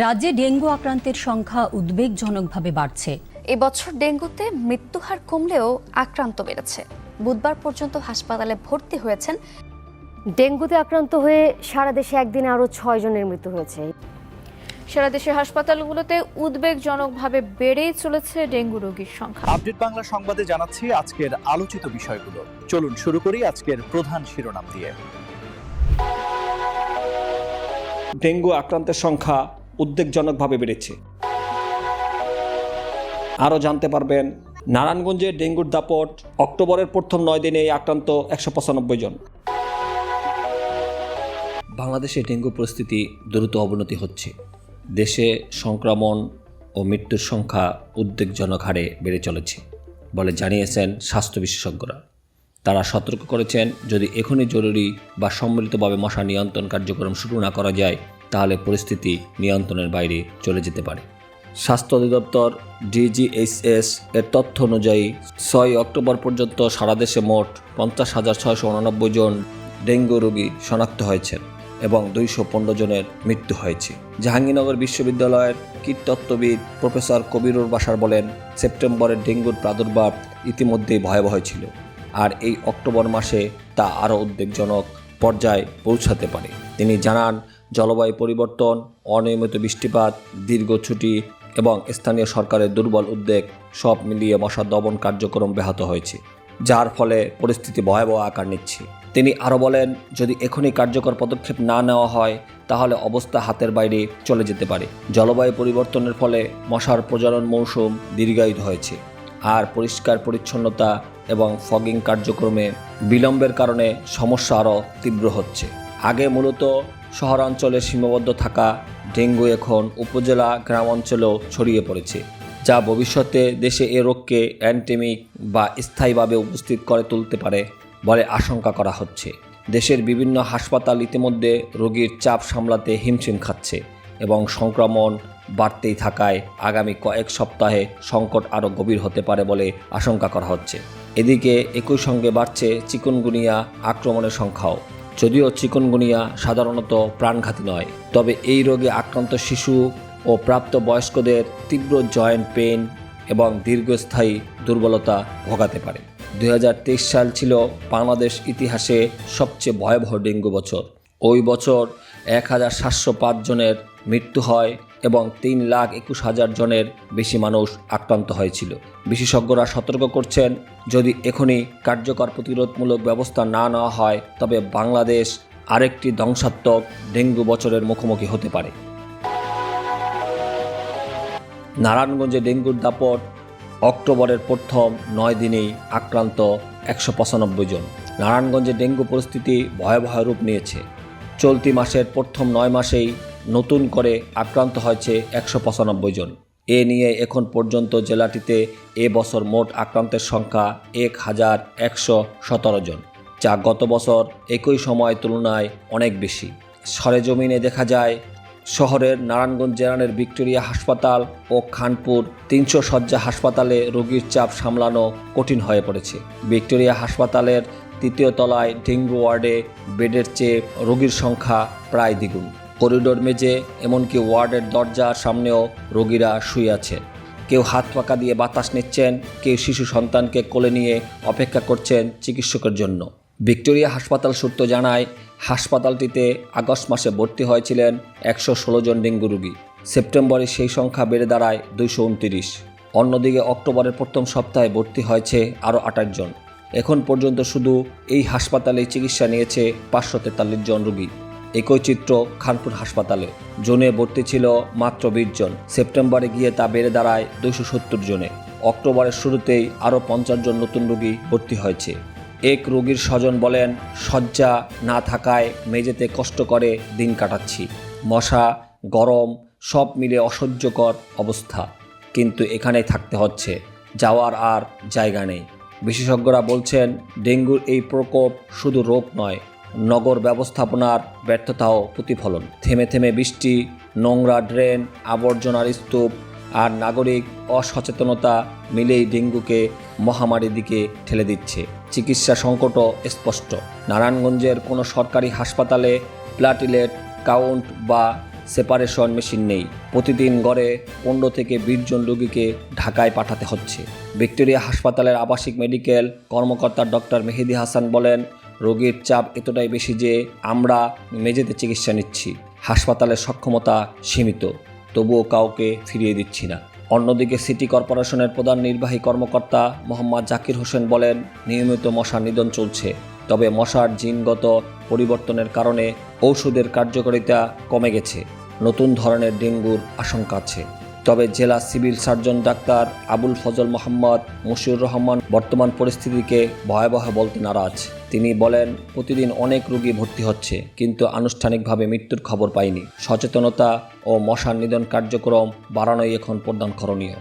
রাজ্যে ডেঙ্গু আক্রান্তের সংখ্যা উদ্বেগজনকভাবে বাড়ছে। এবছর ডেঙ্গুতে মৃত্যুহার কমলেও আক্রান্ত বেড়েছে। বুধবার পর্যন্ত হাসপাতালে ভর্তি হয়েছেন। ডেঙ্গুতে আক্রান্ত হয়ে সারা দেশে একদিনে আরও ছয় জনের মৃত্যু হয়েছে। সারা দেশের হাসপাতালগুলোতে উদ্বেগজনকভাবে বেড়েই চলেছে ডেঙ্গু রোগীর সংখ্যা। আপডেট বাংলা সংবাদে জানাচ্ছি আজকের আলোচিত বিষয়গুলো। চলুন শুরু করি আজকের প্রধান শিরোনাম দিয়ে। ডেঙ্গু আক্রান্তের সংখ্যা উদ্বেগজনকভাবে বেড়েছে। আরও জানতে পারবেন, নারায়ণগঞ্জে ডেঙ্গুর দাপট অক্টোবরের প্রথম নয় দিনে আক্রান্ত একশো পঁচানব্বই জন। বাংলাদেশে ডেঙ্গু পরিস্থিতি দ্রুত অবনতি হচ্ছে। দেশে সংক্রমণ ও মৃত্যুর সংখ্যা উদ্বেগজনক হারে বেড়ে চলেছে বলে জানিয়েছেন স্বাস্থ্য বিশেষজ্ঞরা। তারা সতর্ক করেছেন, যদি এখনই জরুরি বা সম্মিলিতভাবে মশা নিয়ন্ত্রণ কার্যক্রম শুরু না করা যায় তাহলে পরিস্থিতি নিয়ন্ত্রণের বাইরে চলে যেতে পারে। স্বাস্থ্য অধিদপ্তর ডিজিএইচএস এর তথ্য অনুযায়ী, ছয় অক্টোবর পর্যন্ত সারা দেশে মোট পঞ্চাশ হাজার ছয়শো উনানব্বই জন ডেঙ্গু রোগী শনাক্ত হয়েছেন এবং দুইশো পনেরো জনের মৃত্যু হয়েছে। জাহাঙ্গীরনগর বিশ্ববিদ্যালয়ের কীটতত্ত্ববিদ প্রফেসর কবিরুর বাসার বলেন সেপ্টেম্বরের ডেঙ্গুর প্রাদুর্ভাব ইতিমধ্যেই ভয়াবহ ছিল আর এই অক্টোবর মাসে তা আরও উদ্বেগজনক পর্যায়ে পৌঁছাতে পারে। তিনি জানান জলবায়ু পরিবর্তন, অনিয়মিত বৃষ্টিপাত, দীর্ঘ ছুটি এবং স্থানীয় সরকারের দুর্বল উদ্বেগ সব মিলিয়ে মশা দমন কার্যক্রম ব্যাহত হয়েছে, যার ফলে পরিস্থিতি ভয়াবহ আকার নিচ্ছে। তিনি আরও বলেন, যদি এখনই কার্যকর পদক্ষেপ না নেওয়া হয়, তাহলে অবস্থা হাতের বাইরে চলে যেতে পারে। জলবায়ু পরিবর্তনের ফলে মশার প্রজনন মৌসুম দীর্ঘায়িত হয়েছে। আর পরিষ্কার পরিচ্ছন্নতা এবং ফগিং কার্যক্রমে বিলম্বের কারণে সমস্যা আরও তীব্র হচ্ছে। আগে মূলত শহরাঞ্চলে সীমাবদ্ধ থাকা ডেঙ্গু এখন উপজেলা গ্রাম অঞ্চলেও ছড়িয়ে পড়েছে, যা ভবিষ্যতে দেশে এ রোগকে অ্যান্টেমিক বা স্থায়ীভাবে উপস্থিত করে তুলতে পারে বলে আশঙ্কা করা হচ্ছে। দেশের বিভিন্ন হাসপাতাল ইতিমধ্যে রোগীর চাপ সামলাতে হিমশিম খাচ্ছে এবং সংক্রমণ বাড়তেই থাকায় আগামী কয়েক সপ্তাহে সংকট আরও গভীর হতে পারে বলে আশঙ্কা করা হচ্ছে। এদিকে একই সঙ্গে বাড়ছে চিকুনগুনিয়া আক্রমণের সংখ্যাও। যদিও চিকনগুনিয়া সাধারণত প্রাণঘাতী নয়, তবে এই রোগে আক্রান্ত শিশু ও প্রাপ্ত বয়স্কদের তীব্র জয়েন্ট পেন এবং দীর্ঘস্থায়ী দুর্বলতা ভোগাতে পারে। দুই হাজার তেইশ সাল ছিল বাংলাদেশ ইতিহাসে সবচেয়ে ভয়াবহ ডেঙ্গু বছর। ওই বছর এক হাজার সাতশো পাঁচ জনের মৃত্যু হয় এবং তিন লাখ একুশ হাজার জনের বেশি মানুষ আক্রান্ত হয়েছিল। বিশেষজ্ঞরা সতর্ক করছেন, যদি এখনই কার্যকর প্রতিরোধমূলক ব্যবস্থা না নেওয়া হয়, তবে বাংলাদেশ আরেকটি ধ্বংসাত্মক ডেঙ্গু বছরের মুখোমুখি হতে পারে। নারায়ণগঞ্জে ডেঙ্গুর দাপট অক্টোবরের প্রথম নয় দিনেই আক্রান্ত একশো পঁচানব্বই জন। নারায়ণগঞ্জে ডেঙ্গু পরিস্থিতি ভয়াবহ রূপ নিয়েছে। চলতি মাসের প্রথম নয় মাসেই নতুন করে আক্রান্ত হয়েছে একশো পঁচানব্বই জন। এ নিয়ে এখন পর্যন্ত জেলাটিতে এ বছর মোট আক্রান্তের সংখ্যা এক হাজার একশো সতেরো জন, যা গত বছর একই সময় তুলনায় অনেক বেশি। সরেজমিনে দেখা যায়, শহরের নারায়ণগঞ্জ জেলানের ভিক্টোরিয়া হাসপাতাল ও খানপুর তিনশো শয্যা হাসপাতালে রোগীর চাপ সামলানো কঠিন হয়ে পড়েছে। ভিক্টোরিয়া হাসপাতালের তৃতীয় তলায় ডেঙ্গু ওয়ার্ডে বেডের চেয়ে রোগীর সংখ্যা প্রায় দ্বিগুণ। করিডোর মেজে এমনকি ওয়ার্ডের দরজার সামনেও রোগীরা শুয়ে আছে। কেউ হাত পাকা দিয়ে বাতাস নিচ্ছেন, কেউ শিশু সন্তানকে কোলে নিয়ে অপেক্ষা করছেন চিকিৎসকের জন্য। ভিক্টোরিয়া হাসপাতাল সূত্র জানায়, হাসপাতালটিতে আগস্ট মাসে ভর্তি হয়েছিলেন একশো ষোলো জন ডেঙ্গু রোগী। সেপ্টেম্বরে সেই সংখ্যা বেড়ে দাঁড়ায় দুইশো উনতিরিশ। অন্যদিকে অক্টোবরের প্রথম সপ্তাহে ভর্তি হয়েছে আরও আঠাশ জন। এখন পর্যন্ত শুধু এই হাসপাতালে চিকিৎসা নিয়েছে পাঁচশো তেতাল্লিশ জন রোগী। একই চিত্র খানপুর হাসপাতালে। জোনে ভর্তি ছিল মাত্র বিশ জন। সেপ্টেম্বরে গিয়ে তা বেড়ে দাঁড়ায় দুইশো সত্তর জনে। অক্টোবরের শুরুতেই আরও পঞ্চাশ জন নতুন রোগী ভর্তি হয়েছে। এক রোগীর স্বজন বলেন, শয্যা না থাকায় মেঝেতে কষ্ট করে দিন কাটাচ্ছি। মশা, গরম, সব মিলে অসহ্যকর অবস্থা। কিন্তু এখানেই থাকতে হচ্ছে। যাওয়ার আর জায়গা নেই। বিশেষজ্ঞরা বলছেন, ডেঙ্গুর এই প্রকোপ শুধু রোগ নয়, নগর ব্যবস্থাপনার ব্যর্থতাও প্রতিফলন। থেমে থেমে বৃষ্টি, নোংরা ড্রেন, আবর্জনার স্তূপ আর নাগরিক অসচেতনতা মিলেই ডেঙ্গুকে মহামারীর দিকে ঠেলে দিচ্ছে। চিকিৎসা সংকটও স্পষ্ট। নারায়ণগঞ্জের কোনো সরকারি হাসপাতালে প্লাটিলেট, কাউন্ট বা সেপারেশন মেশিন নেই। প্রতিদিন গড়ে পনেরো থেকে বিশ জন রোগীকে ঢাকায় পাঠাতে হচ্ছে। ভিক্টোরিয়া হাসপাতালের আবাসিক মেডিকেল কর্মকর্তা ডক্টর মেহেদি হাসান বলেন, রোগীর চাপ এতটাই বেশি যে আমরা মেঝেতে চিকিৎসা নিচ্ছি। হাসপাতালের সক্ষমতা সীমিত, তবুও কাউকে ফিরিয়ে দিচ্ছি না। অন্যদিকে সিটি কর্পোরেশনের প্রধান নির্বাহী কর্মকর্তা মোহাম্মদ জাকির হোসেন বলেন, নিয়মিত মশা নিধন চলছে। তবে মশার জিনগত পরিবর্তনের কারণে ঔষধের কার্যকারিতা কমে গেছে। নতুন ধরনের ডেঙ্গুর আশঙ্কা আছে। তবে জেলা civil surgeon doctor Abul Fazal Mohammad Mashiur Rahman বর্তমান পরিস্থিতিকে ভয়াবহ বলতে নারাজ। তিনি বলেন, প্রতিদিন অনেক রোগী ভর্তি হচ্ছে, কিন্তু আনুষ্ঠানিকভাবে মৃত্যুর খবর পাইনি। সচেতনতা ও মশার নিধন কার্যক্রম বাড়ানোই এখন প্রদান করণীয়।